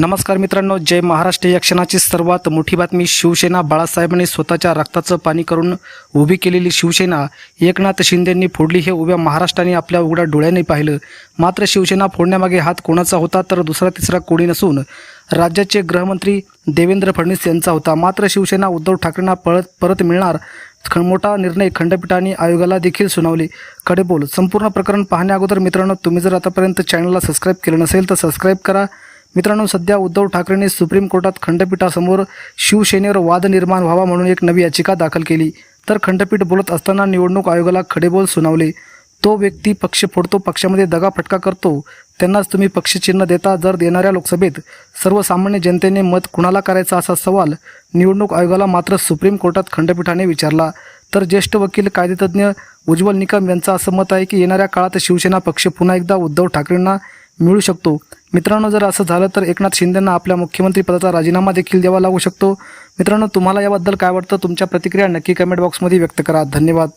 नमस्कार मित्रांनो जय महाराष्ट्र. या क्षणाची सर्वात मोठी बातमी शिवसेना बाळासाहेबांनी स्वतःच्या रक्ताचं पाणी करून उभी केलेली शिवसेना एकनाथ शिंदेंनी फोडली हे उभ्या महाराष्ट्राने आपल्या उघड्या डोळ्यांनी पाहिलं. मात्र शिवसेना फोडण्यामागे हात कोणाचा होता तर दुसरा तिसरा कोणी नसून राज्याचे गृहमंत्री देवेंद्र फडणवीस यांचा होता. मात्र शिवसेना उद्धव ठाकरेंना परत परत मिळणार मोठा निर्णय खंडपीठाने आयोगाला देखील सुनावले. कडेबोल संपूर्ण प्रकरण पाहण्या अगोदर मित्रांनो तुम्ही जर आतापर्यंत चॅनलला सबस्क्राईब केलं नसेल तर सबस्क्राईब करा. मित्रांनो सध्या उद्धव ठाकरेंनी सुप्रीम कोर्टात खंडपीठासमोर शिवसेनेवर वाद निर्माण व्हावा म्हणून एक नवी याचिका दाखल केली. तर खंडपीठ बोलत असताना निवडणूक आयोगाला खडेबोल सुनावले. तो व्यक्ती पक्ष फोडतो पक्षामध्ये दगाफटका करतो. त्यांनाच तुम्ही पक्षचिन्ह देता जर देणाऱ्या लोकसभेत सर्वसामान्य जनतेने मत कुणाला करायचा असा सवाल निवडणूक आयोगाला मात्र सुप्रीम कोर्टात खंडपीठाने विचारला. तर ज्येष्ठ वकील कायदेतज्ञ उज्ज्वल निकम यांचं असं मत आहे की येणाऱ्या काळात शिवसेना पक्ष पुन्हा एकदा उद्धव ठाकरेंना मिळू शकतो. मित्रांनो जर असं झालं तर एकनाथ शिंदेंना आपल्या मुख्यमंत्री पदाचा राजीनामा देखील द्यावा लागू शकतो. मित्रांनो तुम्हाला याबद्दल काय वाटतं? तुमच्या प्रतिक्रिया नक्की कमेंट बॉक्समध्ये व्यक्त करा. धन्यवाद.